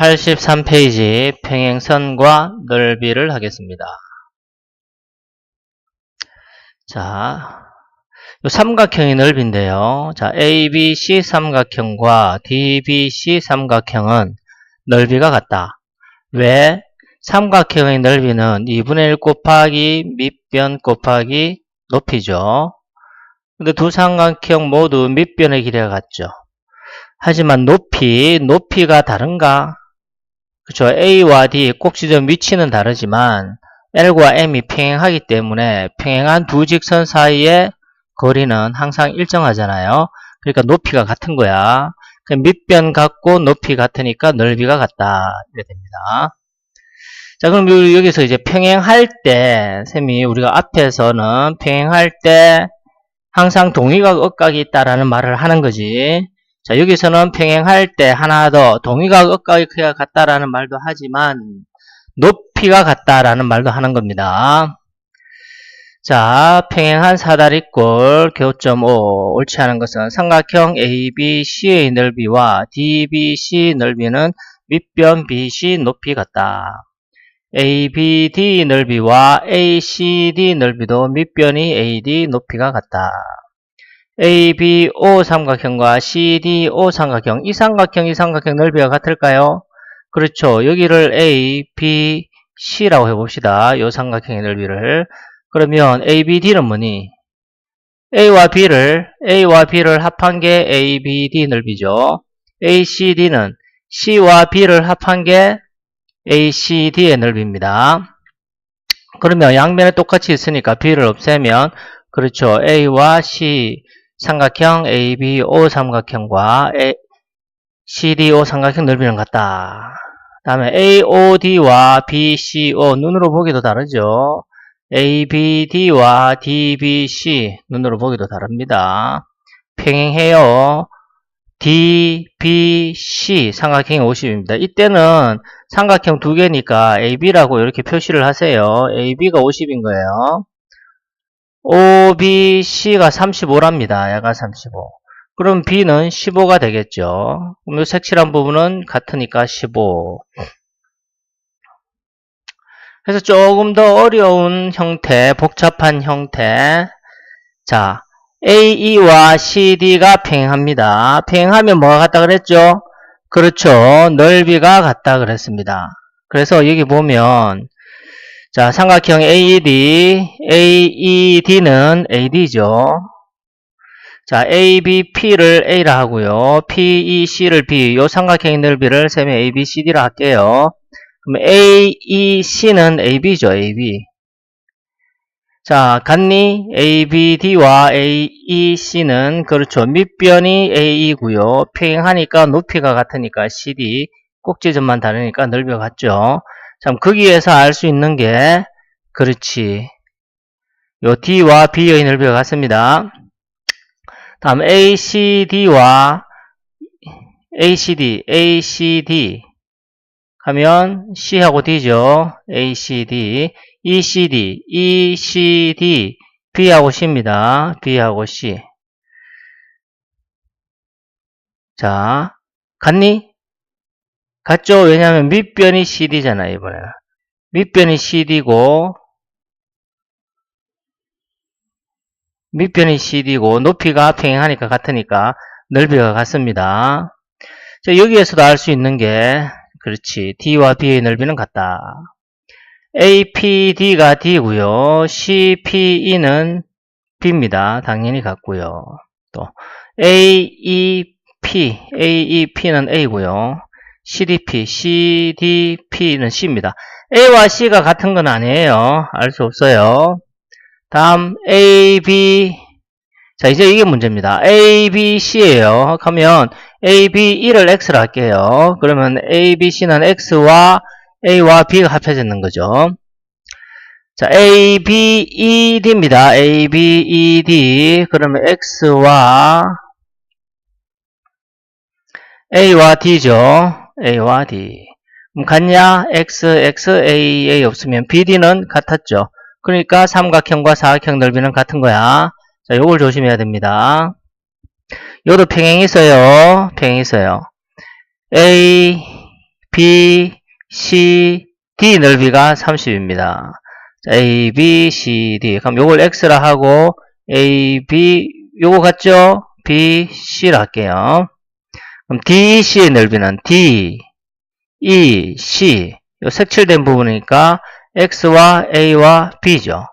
83페이지 평행선과 넓이를 하겠습니다. 자, 요 삼각형의 넓이인데요. 자, ABC 삼각형과 DBC 삼각형은 넓이가 같다. 왜? 삼각형의 넓이는 2분의 1 곱하기 밑변 곱하기 높이죠. 근데 두 삼각형 모두 밑변의 길이가 같죠. 하지만 높이, 높이가 다른가? 그쵸. A와 D 꼭지점 위치는 다르지만 L과 M이 평행하기 때문에 평행한 두 직선 사이의 거리는 항상 일정하잖아요. 그러니까 높이가 같은 거야. 밑변 같고 높이 같으니까 넓이가 같다. 이렇게 됩니다. 자, 그럼 여기서 이제 평행할 때, 쌤이 우리가 앞에서는 평행할 때 항상 동의각 억각이 있다라는 말을 하는 거지. 자, 여기서는 평행할 때 하나 더 동의각 억각의 크기가 같다라는 말도 하지만 높이가 같다라는 말도 하는 겁니다. 자, 평행한 사다리꼴 교점 5 옳지 않은 것은 삼각형 ABC의 넓이와 DBC 넓이는 밑변 BC 높이 같다. ABD 넓이와 ACD 넓이도 밑변이 AD 높이가 같다. ABO 삼각형과 CDO 삼각형, 이 삼각형, 이 삼각형 넓이가 같을까요? 그렇죠. 여기를 A, B, C라고 해봅시다. 이 삼각형의 넓이를. 그러면 ABD는 뭐니? A와 B를, A와 B를 합한 게 ABD 넓이죠. ACD는 C와 B를 합한 게 ACD의 넓이입니다. 그러면 양면에 똑같이 있으니까 B를 없애면, 그렇죠. A와 C, 삼각형 ABO 삼각형과 A, CDO 삼각형 넓이는 같다. 다음에 AOD와 BCO 눈으로 보기도 다르죠. ABD와 DBC 눈으로 보기도 다릅니다. 평행해요. DBC 삼각형이 50입니다. 이때는 삼각형 두 개니까 AB라고 이렇게 표시를 하세요. AB가 50인 거예요. OBC가 35랍니다. 약간 35. 그럼 B는 15가 되겠죠. 그럼 이 색칠한 부분은 같으니까 15. 그래서 조금 더 어려운 형태, 복잡한 형태. 자, AE와 CD가 평행합니다. 평행하면 뭐가 같다 그랬죠? 그렇죠. 넓이가 같다 그랬습니다. 그래서 여기 보면 자, 삼각형 AED, AED는 AD죠. 자, ABP를 A라 하고요. PEC를 B, 요 삼각형의 넓이를 셈에 ABCD라 할게요. 그럼 AEC는 AB죠, AB. 자, 같니? ABD와 AEC는 그렇죠. 밑변이 AE고요. 평행하니까 높이가 같으니까 CD, 꼭지점만 다르니까 넓이가 같죠. 참, 거기에서 알 수 있는 게, 그렇지. 요 D와 B의 넓이가 같습니다. 다음 ACD와 ACD, ACD 하면 C하고 D죠. ACD, ECD, ECD, B하고 C입니다. B하고 C. 자, 같니? 같죠? 왜냐하면 밑변이 CD잖아요, 이번에는. 밑변이 CD고, 밑변이 CD고, 높이가 평행하니까 같으니까 넓이가 같습니다. 자, 여기에서도 알 수 있는 게, 그렇지. D와 B의 넓이는 같다. APD가 D고요. CPE는 B입니다. 당연히 같고요. 또 AEP, AEP는 A고요. CDP, CDP는 C입니다. A와 C가 같은 건 아니에요. 알 수 없어요. 다음 AB 자 이제 이게 문제입니다. ABC예요. 하면 AB1을 X로 할게요. 그러면 ABC는 X와 A와 B가 합쳐지는 거죠. 자, ABED입니다. ABED. 그러면 X와 A와 D죠. A와 D. 같냐? X, X, A, A 없으면 BD는 같았죠. 그러니까 삼각형과 사각형 넓이는 같은 거야. 자, 요걸 조심해야 됩니다. 요도 평행 있어요. 평행 있어요. A, B, C, D 넓이가 30입니다. 자, A, B, C, D. 그럼 요걸 X라 하고 A, B 요거 같죠? B, C라 할게요. 그럼 D, C의 넓이는 D, E, C 요 색칠된 부분이니까 X와 A와 B죠.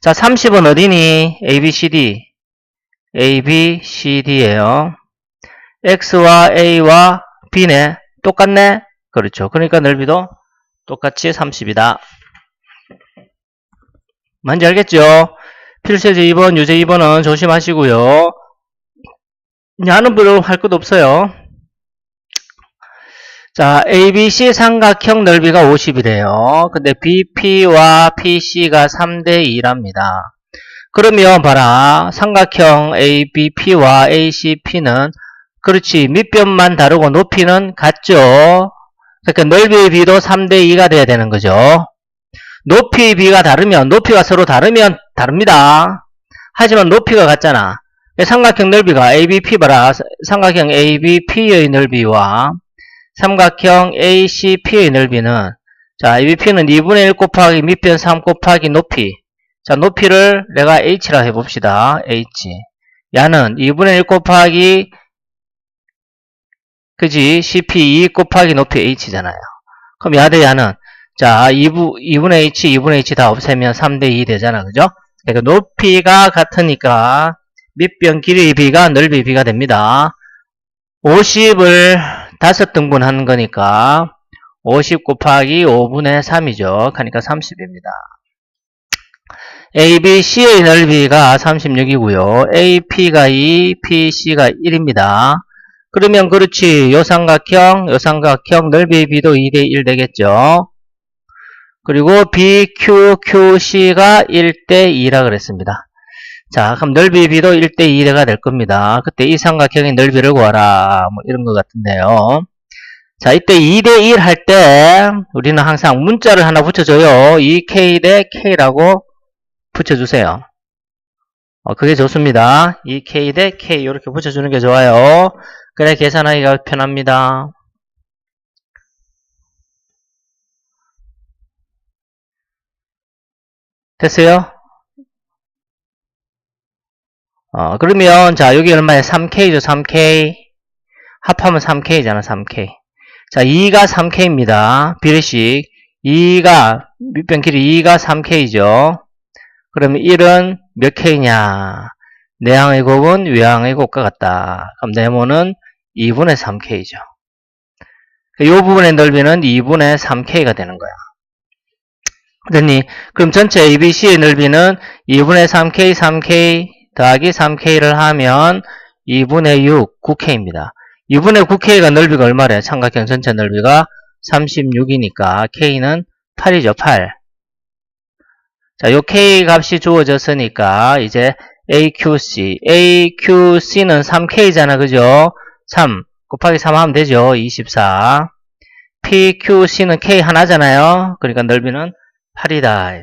자, 30은 어디니? A, B, C, D. A, B, C, D예요. X와 A와 B네. 똑같네? 그렇죠. 그러니까 넓이도 똑같이 30이다. 뭔지 알겠죠? 필수제 2번, 유제 2번은 조심하시고요. 야는 별로 할 것도 없어요. 자, ABC 삼각형 넓이가 50이래요. 근데 BP와 PC가 3대 2랍니다. 그러면 봐라. 삼각형 ABP와 ACP는 그렇지. 밑변만 다르고 높이는 같죠. 그러니까 넓이의 비도 3대 2가 돼야 되는 거죠. 높이 비가 다르면 높이가 서로 다르면 다릅니다. 하지만 높이가 같잖아. 삼각형 넓이가 ABP 봐라. 삼각형 ABP의 넓이와 삼각형 ACP의 넓이는 자 ABP는 2분의 1 곱하기 밑변 3 곱하기 높이 자 높이를 내가 H라 해봅시다. H 야는 2분의 1 곱하기 그지 CP 2 곱하기 높이 H잖아요. 그럼 야 대 야는 자 2부, 2분의 H 2분의 H 다 없애면 3대 2 되잖아. 그죠? 그러니까 높이가 같으니까 밑변 길이 B가 넓이 B가 됩니다. 50을 다섯 등분 하는 거니까 50 곱하기 5분의 3이죠. 그러니까 30입니다. ABC의 넓이가 36이고요. AP가 2, PC가 1입니다. 그러면 그렇지. 요 삼각형, 요 삼각형 넓이 B도 2대 1 되겠죠. 그리고 BQQC가 1대 2라 그랬습니다. 자, 그럼 넓이 B도 1대2가 될 겁니다. 그때 이 삼각형의 넓이를 구하라. 뭐 이런 것 같은데요. 자, 이때 2대1 할 때 우리는 항상 문자를 하나 붙여줘요. 2K 대 K라고 붙여주세요. 어, 그게 좋습니다. 2K 대 K 이렇게 붙여주는 게 좋아요. 그래 계산하기가 편합니다. 됐어요? 어, 그러면, 자, 여기 얼마에 3K죠, 3K. 합하면 3K잖아, 3K. 자, 2가 3K입니다. 비례식. 2가, 밑변 길이 2가 3K죠. 그러면 1은 몇 K냐? 내항의 곱은 외항의 곱과 같다. 그럼 네모는 2분의 3K죠. 이 부분의 넓이는 2분의 3K가 되는 거야. 됐니? 그럼 전체 ABC의 넓이는 2분의 3K, 3K, 더하기 3K를 하면 2분의 6, 9K입니다. 2분의 9K가 넓이가 얼마래? 삼각형 전체 넓이가 36이니까 K는 8이죠, 8. 자, 요 K 값이 주어졌으니까 이제 AQC. AQC는 3K잖아, 그죠? 3 곱하기 3 하면 되죠. 24. PQC는 K 하나잖아요. 그러니까 넓이는 8이다.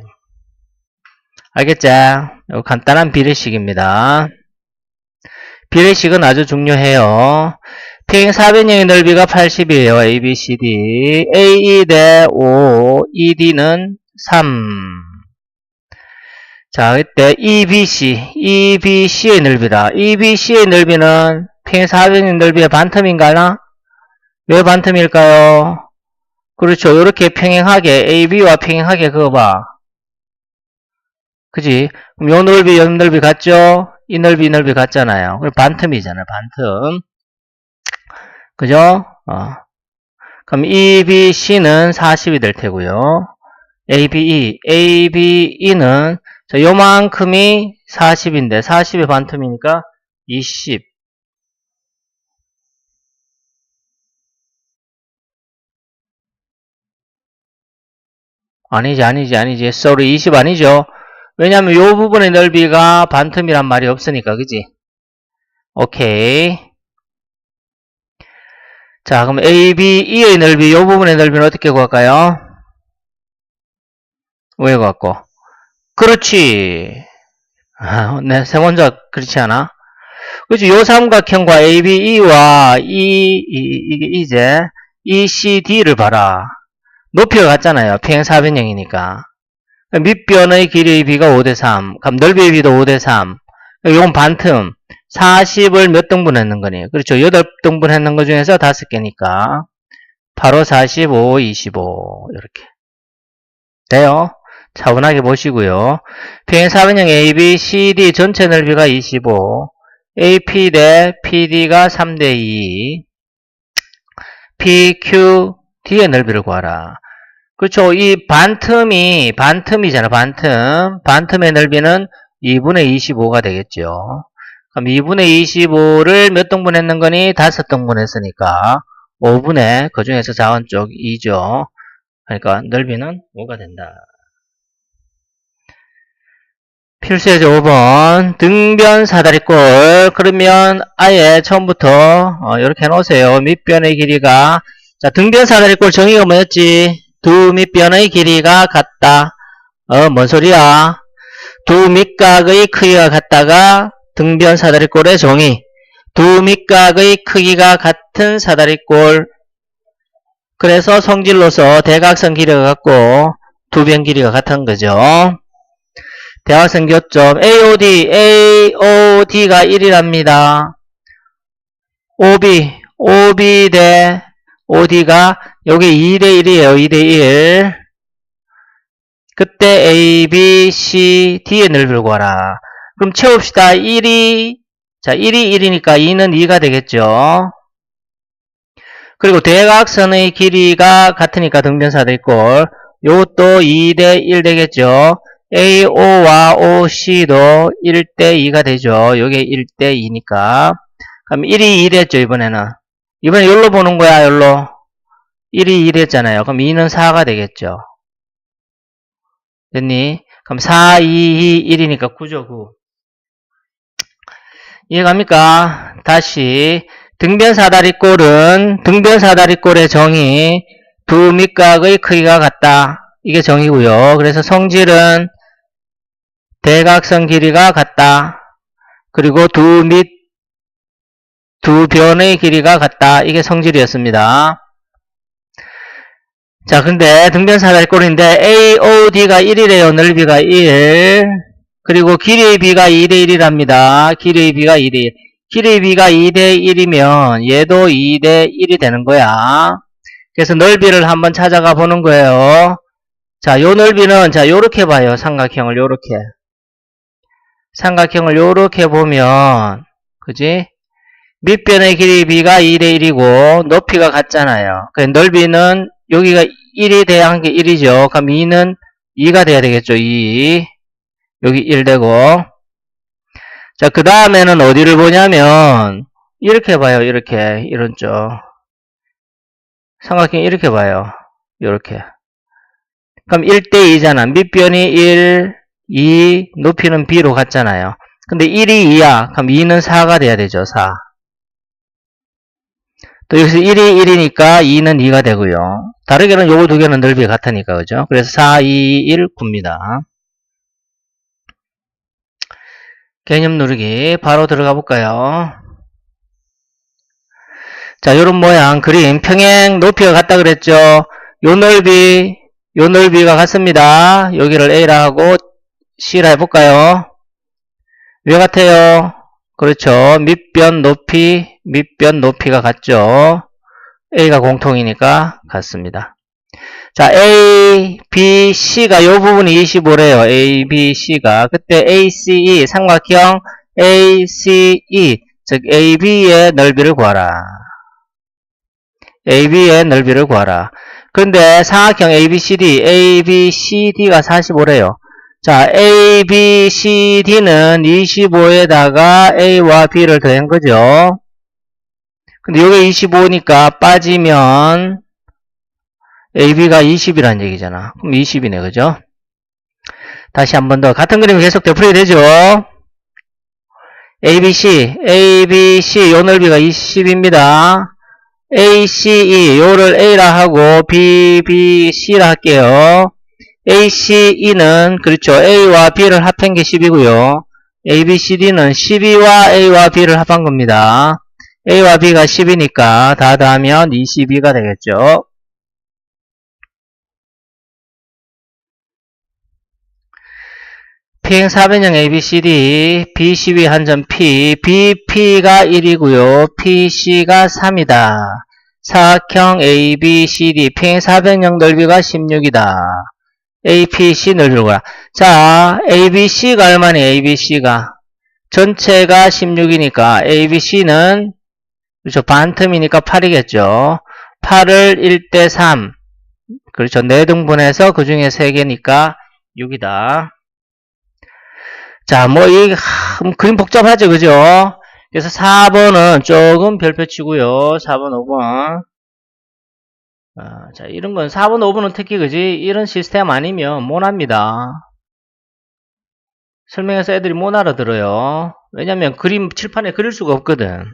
알겠죠? 간단한 비례식입니다. 비례식은 아주 중요해요. 평행 사변형의 넓이가 80이에요. A, B, C, D. A, 2대 5, ED는 3. 자, 이때 EBC, EBC의 넓이다. EBC의 넓이는 평행 사변형 넓이의 반틈인가나? 왜 반틈일까요? 그렇죠. 이렇게 평행하게, AB와 평행하게 그어봐. 그지? 그럼 요 넓이, 요 넓이 같죠? 이 넓이, 이 넓이 같잖아요. 반틈이잖아요, 반틈. 그죠? 어. 그럼 EBC는 40이 될 테고요. ABE, ABE는 자, 요만큼이 40인데 40의 반틈이니까 20. 아니지, 아니지, 아니지. sorry, 20 아니죠? 왜냐면 요 부분의 넓이가 반틈이란 말이 없으니까, 그지? 오케이. 자, 그럼 ABE의 넓이, 요 부분의 넓이는 어떻게 구할까요? 왜 구할고? 그렇지. 아, 네, 세 번째 그렇지 않아? 그렇지. 요 삼각형과 ABE와 이, 이, 이게 이제 ECD를 봐라. 높이가 같잖아요. 평행사변형이니까. 밑변의 길이의 비가 5대 3. 그럼 넓이의 비도 5대 3. 이건 반틈. 40을 몇 등분 했는 거니? 그렇죠. 8등분 했는 거 중에서 5개니까. 바로 45, 25. 이렇게. 돼요? 차분하게 보시고요. 평행사변형 AB, CD 전체 넓이가 25. AP 대 PD가 3대 2. PQ, D의 넓이를 구하라. 그렇죠. 이 반틈이, 반틈이잖아, 반틈. 반틈의 넓이는 2분의 25가 되겠죠. 그럼 2분의 25를 몇 등분 했는 거니? 5등분 했으니까 5분의 그 중에서 자원 쪽 2죠. 그러니까 넓이는 5가 된다. 필수예제 5번 등변 사다리꼴 그러면 아예 처음부터 어, 이렇게 해놓으세요. 밑변의 길이가 자 등변 사다리꼴 정의가 뭐였지? 두 밑변의 길이가 같다. 어, 뭔 소리야? 두 밑각의 크기가 같다가 등변 사다리꼴의 정의. 두 밑각의 크기가 같은 사다리꼴. 그래서 성질로서 대각선 길이가 같고 두 변 길이가 같은 거죠. 대각선 교점 AOD, AOD가 1이랍니다. OB, OB 대 OD가 여기 2대 1이에요. 2대 1. 그때 A, B, C, D의 넓이를 구하라. 그럼 채웁시다. 1이, 자, 1이 1이니까 2는 2가 되겠죠. 그리고 대각선의 길이가 같으니까 등변사들꼴. 요것도 2대 1 되겠죠. AO와 OC도 1대 2가 되죠. 요게 1대 2니까. 그럼 1이 2 됐죠, 이번에는. 이번에 열로 보는 거야, 열로. 1이 2 됐잖아요. 그럼 2는 4가 되겠죠. 됐니? 그럼 4, 2, 2, 1이니까 9죠, 9. 이해갑니까? 다시. 등변사다리꼴은, 등변사다리꼴의 정의, 두 밑각의 크기가 같다. 이게 정의고요. 그래서 성질은 대각선 길이가 같다. 그리고 두 밑, 두 변의 길이가 같다. 이게 성질이었습니다. 자, 근데 등변사다리 꼴인데 AOD가 1이래요. 넓이가 1. 그리고 길이의 비가 2대 1이랍니다. 길이의 비가 2대 1. 길이의 비가 2대 1이면 얘도 2대 1이 되는 거야. 그래서 넓이를 한번 찾아가 보는 거예요. 자, 요 넓이는 자, 요렇게 봐요. 삼각형을 요렇게. 삼각형을 요렇게 보면 그지? 밑변의 길이 비가 2대 1이고 높이가 같잖아요. 그 넓이는 여기가 1이 돼야 한 게 1이죠. 그럼 2는 2가 돼야 되겠죠. 2. 여기 1 되고. 자, 그 다음에는 어디를 보냐면 이렇게 봐요. 이렇게 이런 쪽. 삼각형 이렇게 봐요. 이렇게. 그럼 1대2잖아. 밑변이 1, 2, 높이는 b로 같잖아요. 근데 1이 2야. 그럼 2는 4가 돼야 되죠. 4. 또 여기서 1이 1이니까 2는 2가 되고요. 다르게는 요거 두 개는 넓이가 같으니까 그죠? 그래서 4, 2, 1, 9입니다. 개념 누르기 바로 들어가 볼까요? 자, 요런 모양 그림 평행 높이가 같다 그랬죠? 요 넓이 요 넓이가 같습니다. 여기를 A라 하고 C라 해볼까요? 왜 같아요? 그렇죠. 밑변 높이, 밑변 높이가 같죠. A가 공통이니까 같습니다. 자, A, B, C가 요 부분이 25래요. A, B, C가. 그때 A, C, E, 삼각형 A, C, E, 즉 A, B의 넓이를 구하라. A, B의 넓이를 구하라. 근데 삼각형 A, B, C, D, A, B, C, D가 45래요. 자, A, B, C, D는 25에다가 A와 B를 더한 거죠. 근데 이게 25니까 빠지면 AB가 20이라는 얘기잖아. 그럼 20이네, 그죠? 다시 한 번 더. 같은 그림이 계속 되풀이 되죠? ABC, ABC, 요 넓이가 20입니다. ACE, 요를 A라 하고, B, B, C라 할게요. ACE는, 그렇죠. A와 B를 합한 게 10이고요. ABCD는 12와 A와 B를 합한 겁니다. A와 B가 10이니까 다 더하면 22가 되겠죠. 피행 4변형 ABCD, B12 한 점 P, BP가 1이고요. PC가 3이다. 사각형 ABCD, 피행 4변형 넓이가 16이다. APC 넓이를 구하라. 자, ABC가 얼마니? ABC가. 전체가 16이니까 ABC는 그렇죠. 반틈이니까 8이겠죠. 8을 1대 3. 그렇죠. 4등분해서 그 중에 3개니까 6이다. 자, 뭐, 이, 하, 뭐 그림 복잡하죠. 그죠? 그래서 4번은 조금 별표 치고요. 4번, 5번. 아, 자, 이런 건 4번, 5번은 특히 그지? 이런 시스템 아니면 못 합니다. 설명해서 애들이 못 알아들어요. 왜냐면 그림 칠판에 그릴 수가 없거든.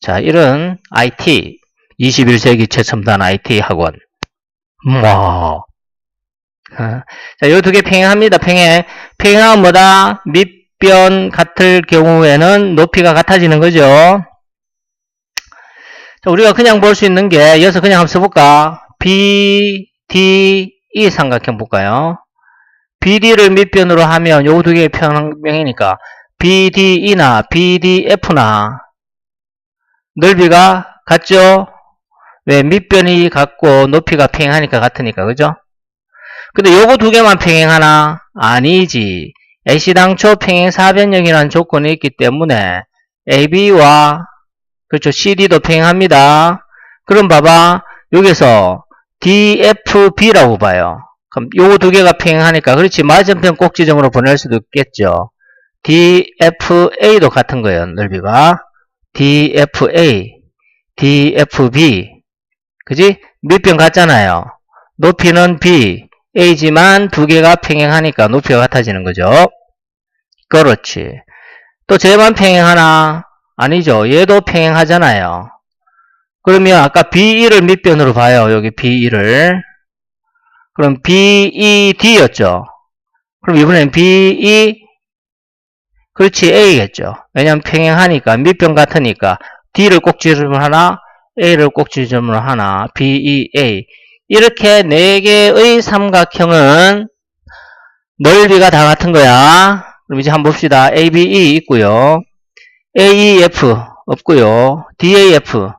자, 이런 IT, 21세기 최첨단 IT 학원. 뭐. 어, 자, 요 두 개 평행합니다. 평행. 평행하면 뭐다? 밑변 같을 경우에는 높이가 같아지는 거죠. 자, 우리가 그냥 볼 수 있는 게, 여기서 그냥 한번 써볼까? B, D, E 삼각형 볼까요? BD를 밑변으로 하면 요 두 개의 평행이니까 BDE나 BDF나 넓이가 같죠? 왜? 밑변이 같고 높이가 평행하니까 같으니까 그죠? 근데 요거 두 개만 평행하나? 아니지. 애시당초 평행 사변형이라는 조건이 있기 때문에 AB와 그렇죠. CD도 평행합니다. 그럼 봐봐. 여기서 DFB라고 봐요. 그럼 요두 개가 평행하니까 그렇지. 맞은편 꼭지점으로 보낼 수도 있겠죠. DFA도 같은 거예요. 넓이가. DFA, DFB. 그지? 밑변 같잖아요. 높이는 B, A지만 두 개가 평행하니까 높이가 같아지는 거죠. 그렇지. 또 쟤만 평행하나? 아니죠. 얘도 평행하잖아요. 그러면 아까 B1을 밑변으로 봐요. 여기 B1을. 그럼 BED였죠. 그럼 이번엔 BE 그렇지 A겠죠. 왜냐면 평행하니까 밑변 같으니까 D를 꼭지점으로 하나 A를 꼭지점으로 하나 BEA 이렇게 네 개의 삼각형은 넓이가 다 같은 거야. 그럼 이제 한번 봅시다. ABE 있고요. AEF 없고요. DAF,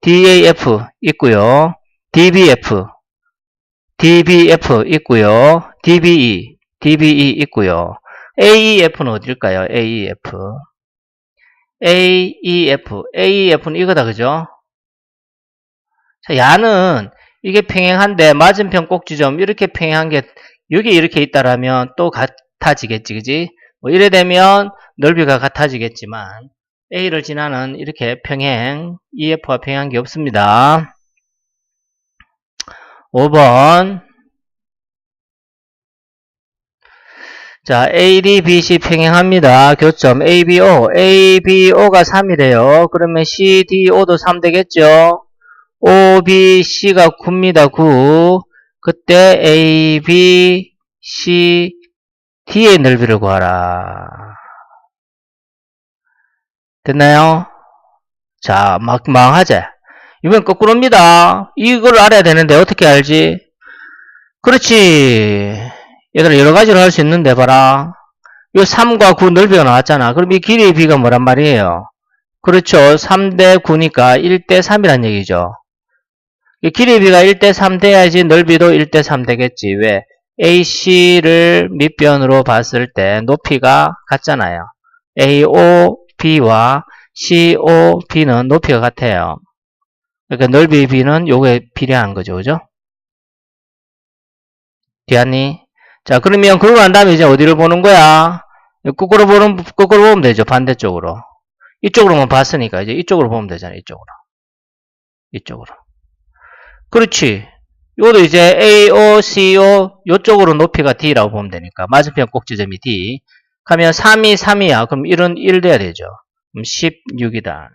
DAF 있고요. DBF, DBF 있고요. DBE, DBE 있고요. AEF는 어딜까요? AEF. AEF, AEF는 이거다, 그죠? 자, 야는 이게 평행한데 맞은편 꼭지점 이렇게 평행한 게 여기 이렇게 있다라면 또 같아지겠지 그지 뭐 이래 되면 넓이가 같아지겠지만 A를 지나는 이렇게 평행 EF와 평행한 게 없습니다 5번 자 AD, BC 평행합니다 교점 ABO ABO가 3이래요 그러면 CDO도 3 되겠죠 OBC가 9입니다. 9. 그때 A, B, C, D의 넓이를 구하라. 됐나요? 자, 막, 망하지? 이번 거꾸로입니다. 이걸 알아야 되는데 어떻게 알지? 그렇지. 얘들아 여러 가지로 할 수 있는데 봐라. 요 3과 9 넓이가 나왔잖아. 그럼 이 길이의 비가 뭐란 말이에요? 그렇죠. 3대 9니까 1대 3이란 얘기죠. 길이 비가 1대 3 돼야지 넓이도 1대 3 되겠지. 왜? AC를 밑변으로 봤을 때 높이가 같잖아요. AOB와 COB는 높이가 같아요. 그러니까 넓이 B는 요게 비례한 거죠. 그죠? 디안니? 자, 그러면 그러고 난 다음에 이제 어디를 보는 거야? 거꾸로 보는, 거꾸로 보면 되죠. 반대쪽으로. 이쪽으로만 봤으니까 이제 이쪽으로 보면 되잖아요. 이쪽으로. 이쪽으로. 그렇지. 이것도 이제 AO, CO 요쪽으로 높이가 D라고 보면 되니까 맞은편 꼭지점이 D. 가면 3이 3이야. 그럼 1은 1 돼야 되죠. 그럼 16이다.